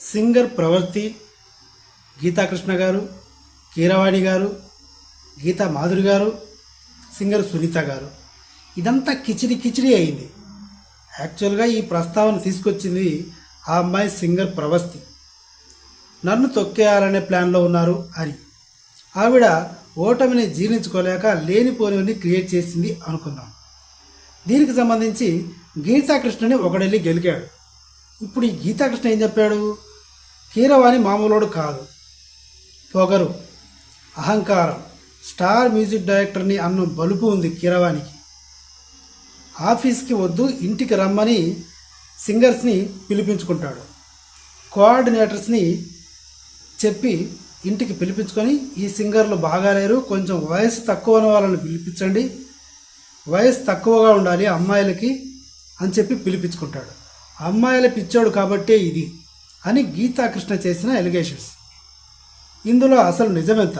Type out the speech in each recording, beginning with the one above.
Singer ప్రవర్తి Geetha Krishna గారు కీరవాణి గారు గీతా మాధురి గారు సింగర్ సునీత గారు. ఇదంతా కిచిడి కిచిడి అయింది. యాక్చువల్గా ఈ ప్రస్తావన తీసుకొచ్చింది ఆ అమ్మాయి సింగర్ ప్రవస్తి నన్ను తొక్కేయాలనే ప్లాన్లో ఉన్నారు అని ఆవిడ ఓటమిని జీర్ణించుకోలేక లేనిపోనివన్నీ క్రియేట్ చేసింది అనుకుందాం. దీనికి సంబంధించి గీతాకృష్ణని ఒకడెళ్ళి గెలికాడు. ఇప్పుడు ఈ గీతాకృష్ణ ఏం చెప్పాడు? కీరవాణి మామూలోడు కాదు. పొగరు అహంకారం స్టార్ మ్యూజిక్ డైరెక్టర్ని అన్న బలుపు ఉంది కీరవాణికి. ఆఫీస్కి వద్దు ఇంటికి రమ్మని సింగర్స్ని పిలిపించుకుంటాడు. కోఆర్డినేటర్స్ని చెప్పి ఇంటికి పిలిపించుకొని ఈ సింగర్లు బాగాలేరు కొంచెం వయసు తక్కువ ఉన్న వాళ్ళని పిలిపించండి వయసు తక్కువగా ఉండాలి అమ్మాయిలకి అని చెప్పి పిలిపించుకుంటాడు. అమ్మాయిల పిచ్చోడు కాబట్టే ఇది అని గీతాకృష్ణ చేసిన ఎలిగేషన్స్ ఇందులో అసలు నిజమెంత?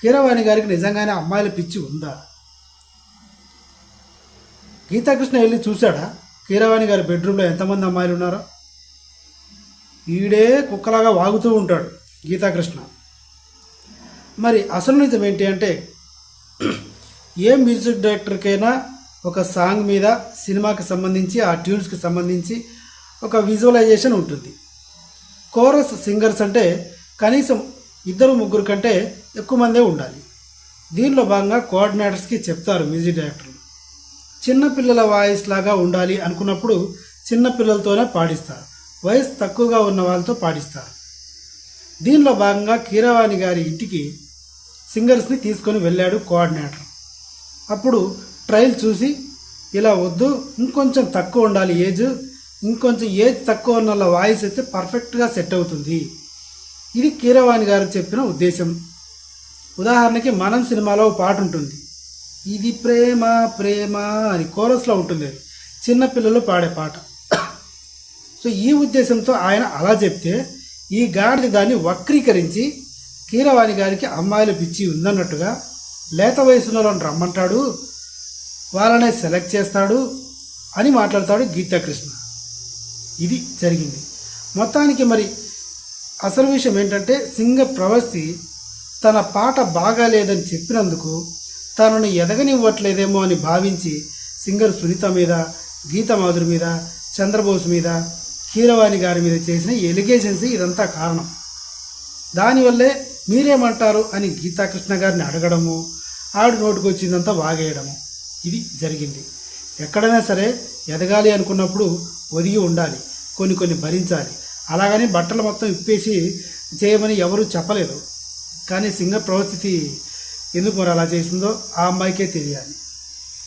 కీరవాణి గారికి నిజంగానే అమ్మాయిల పిచ్చి ఉందా? గీతాకృష్ణ వెళ్ళి చూశాడా? కీరవాణి గారి బెడ్రూమ్లో ఎంతమంది అమ్మాయిలు ఉన్నారో? ఈడే కుక్కలాగా వాగుతూ ఉంటాడు గీతాకృష్ణ. మరి అసలు నిజం ఏంటి అంటే ఏ మ్యూజిక్ డైరెక్టర్కైనా ఒక సాంగ్ మీద సినిమాకి సంబంధించి ఆ ట్యూన్స్కి సంబంధించి ఒక విజువలైజేషన్ ఉంటుంది. కోరస్ సింగర్స్ అంటే కనీసం ఇద్దరు ముగ్గురు కంటే ఎక్కువ మందే ఉండాలి. దీనిలో భాగంగా కోఆర్డినేటర్స్కి చెప్తారు మ్యూజిక్ డైరెక్టర్లు. చిన్నపిల్లల వాయిస్ లాగా ఉండాలి అనుకున్నప్పుడు చిన్నపిల్లలతోనే పాడిస్తారు. వయసు తక్కువగా ఉన్న వాళ్ళతో పాడిస్తారు. దీనిలో భాగంగా కీరవాణి గారి ఇంటికి సింగర్స్ని తీసుకొని వెళ్ళాడు కోఆర్డినేటర్. అప్పుడు ట్రయల్ చూసి ఇలా వద్దు ఇంకొంచెం తక్కువ ఉండాలి ఏజ్ ఇంకొంచెం ఏజ్ తక్కువ ఉన్న వాయిస్ అయితే పర్ఫెక్ట్గా సెట్ అవుతుంది. ఇది కీరవాణి గారు చెప్పిన ఉద్దేశం. ఉదాహరణకి మనం సినిమాలో పాట ఉంటుంది. ఇది ప్రేమ ప్రేమ అని కోరస్లో ఉంటుంది అది. చిన్నపిల్లలు పాడే పాట. సో ఈ ఉద్దేశంతో ఆయన అలా చెప్తే ఈ గాడిని దాన్ని వక్రీకరించి కీరవాణి గారికి అమ్మాయిల పిచ్చి ఉందన్నట్టుగా లేత వయసులో రమ్మంటాడు వాళ్ళనే సెలెక్ట్ చేస్తాడు అని మాట్లాడతాడు గీతాకృష్ణ. ఇది జరిగింది. మొత్తానికి మరి అసలు విషయం ఏంటంటే సింగ ప్రవస్తి తన పాట బాగాలేదని చెప్పినందుకు తనను ఎదగనివ్వట్లేదేమో అని భావించి సింగర్ సునీత మీద గీతమాధురి మీద చంద్రబోస్ మీద కీరవాణి గారి మీద చేసిన ఎలిగేషన్స్ ఇదంతా కారణం. దానివల్లే మీరేమంటారు అని గీతాకృష్ణ గారిని అడగడము ఆవిడ నోటుకొచ్చిందంతా వాగేయడము. ఇది జరిగింది. ఎక్కడైనా సరే ఎదగాలి అనుకున్నప్పుడు ఒదిగి ఉండాలి కొన్ని కొన్ని భరించాలి. అలాగని బట్టలు మొత్తం ఇప్పేసి చేయమని ఎవరూ చెప్పలేదు. కానీ సింగర్ ప్రవస్థితి ఎందుకు మరి అలా చేసిందో ఆ అమ్మాయికే తెలియాలి.